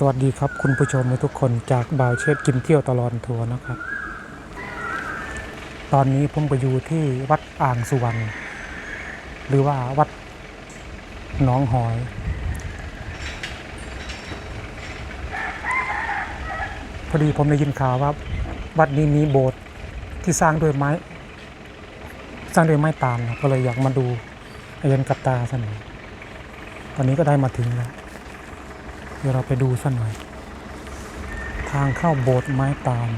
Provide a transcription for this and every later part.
สวัสดีครับคุณผู้ชมทุกคนจากบ่าวเชฟกินเที่ยวตลอดทัวร์นะครับ ตอนนี้ผมก็อยู่ที่วัดอ่างสุวรรณหรือว่าวัดหนองหอย พอดีผมได้ยินข่าวว่า วัดนี้มีโบสถ์ที่สร้างด้วยไม้ สร้างด้วยไม้ตาลนก็เลยอยากมาดูเย็นกับตาสน่อตอนนี้ก็ได้มาถึงแล้ว เดี๋ยวเราไปดูสักหน่อย ทางเข้าโบสถ์ไม้ตาล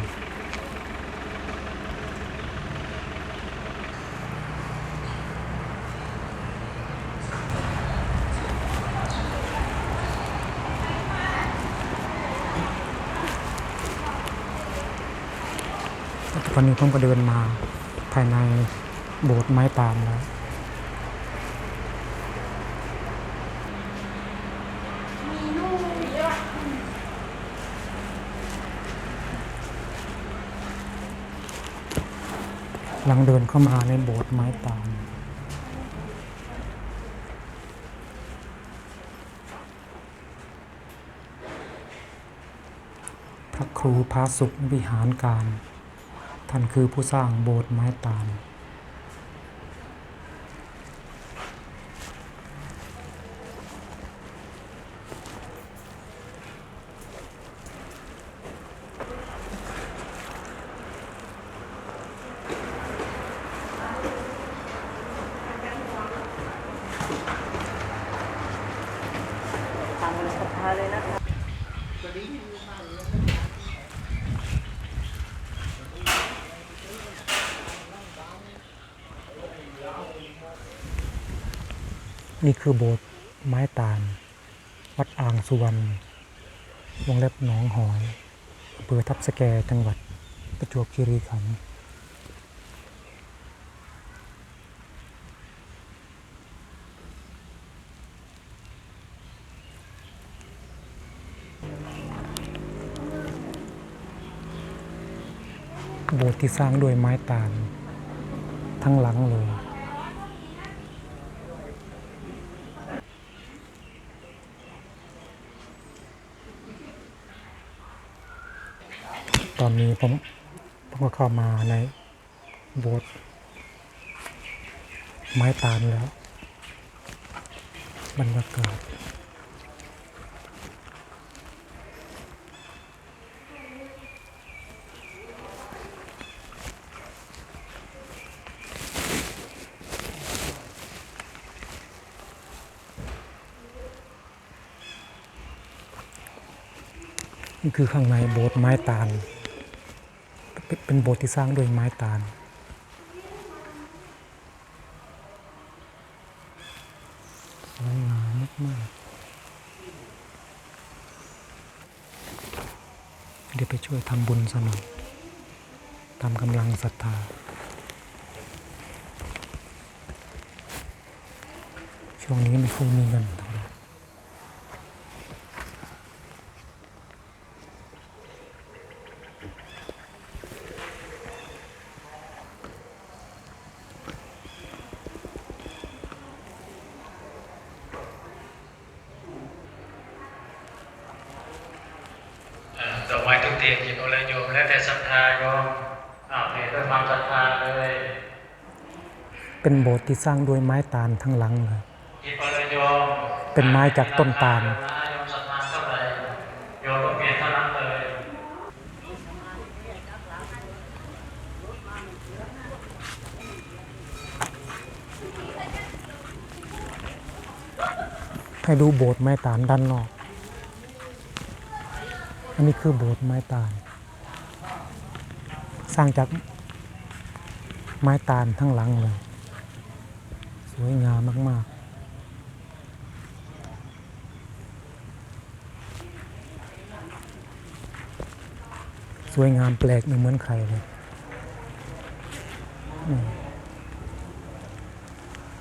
ตอนนี้ผมก็เดินมาภายในโบสถ์ไม้ตาลแล้ว ลังเดินเข้ามาในโบสถ์ไม้ตาลพระครูพระสุขวิหารการ ท่านคือผู้สร้างโบสถ์ไม้ตาล ทางศรัทธาเลยนะคะ นี่คือโบสถ์ไม้ตาล วัดอ่างสุวรรณวงเล็บหนองหอยอำเภอทับสแกจังหวัดประจวบคีรีขันธ์ โบสถ์ที่สร้างด้วยไม้ตาล ทั้งหลังเลย ตอนนี้ผมผมก็เข้ามาในโบสถ์ไม้ตาลแล้วบรรยากาศ นี่คือข้างในโบสถ์ไม้ตาลเป็นเป็นโบสถ์ที่สร้างด้วยไม้ตาล สวยงามมากๆ เดี๋ยวไปช่วยทำบุญสนอยตามกำลังศรัทธา ช่วงนี้ไม่ค่อยมีเงินเท่าไหร่ อ่าดอกไม้ทุก เทียนหยิบเอาเลยโยมแล้วแต่ศรัทธาโยมอ้าวเนี่ยด้วยความศรัทธาเลย เป็นโบสถ์ที่สร้างด้วยไม้ตาลทั้งหลังเลยหยิบเอาเลยโยมเป็นไม้จากต้นตาลให้ดูโบสถ์ไม้ตาลด้านนอก อันนี้คือโบสถ์ไม้ตาล สร้างจากไม้ตาลทั้งหลังเลย สวยงามมาก ๆสวยงามแปลกไม่เหมือนใครเลย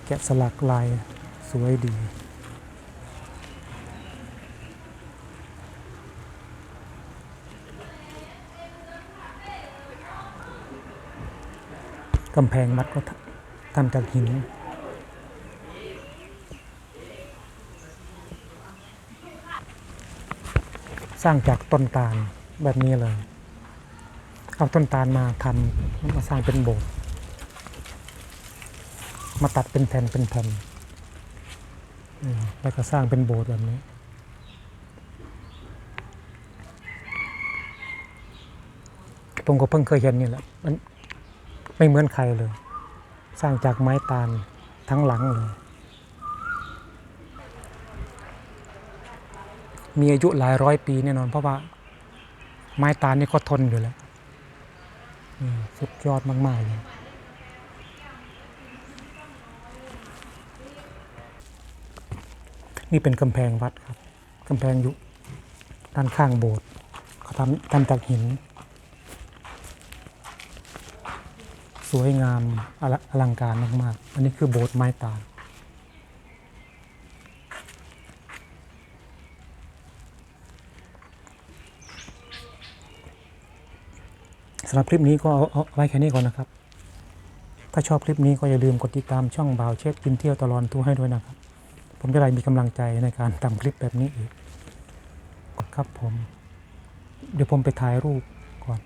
แกะสลักลายสวยดี กำแพงวัดก็ทำจากหินสร้างจากต้นตาลแบบนี้เลย เอาต้นตาลมาทำมาสร้างเป็นโบสถ์ มาตัดเป็นแผ่นเป็นแผ่นแล้วก็สร้างเป็นโบสถ์แบบนี้ ผมก็เพิ่งเคยเห็นนี่แหละมัน ไม่เหมือนใครเลย สร้างจากไม้ตาลทั้งหลังเลย มีอายุหลายร้อยปีแน่นอน เพราะว่าไม้ตาลนี่ก็ทนอยู่แล้วสุดยอดมากๆเลยนี่เป็นกำแพงวัดครับกำแพงอยู่ด้านข้างโบสถ์เขาทำทำจากหิน สวยงามอลังการมากๆ อันนี้คือโบสถ์ไม้ตาลสำหรับคลิปนี้ก็เอาเอาไว้แค่นี้ก่อนนะครับ ถ้าชอบคลิปนี้ก็อย่าลืมกดติดตามช่องบ่าวเชฟกินเที่ยวตลอดทัวร์ให้ด้วยนะครับ ผมจะได้มีกำลังใจในการทำคลิปแบบนี้อีกครับผม เดี๋ยวผมไปถ่ายรูปก่อน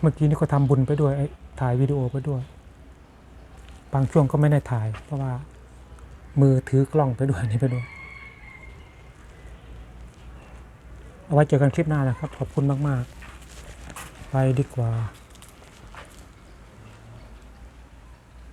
เมื่อกี้นี่ก็ทำบุญไปด้วยไอ้ ถ่ายวิดีโอไปด้วย บางช่วงก็ไม่ได้ถ่าย เพราะว่ามือถือกล้องไปด้วยนี่ไปด้วย เอาไว้เจอกันคลิปหน้านะครับ ขอบคุณมาก ๆ ไปดีกว่า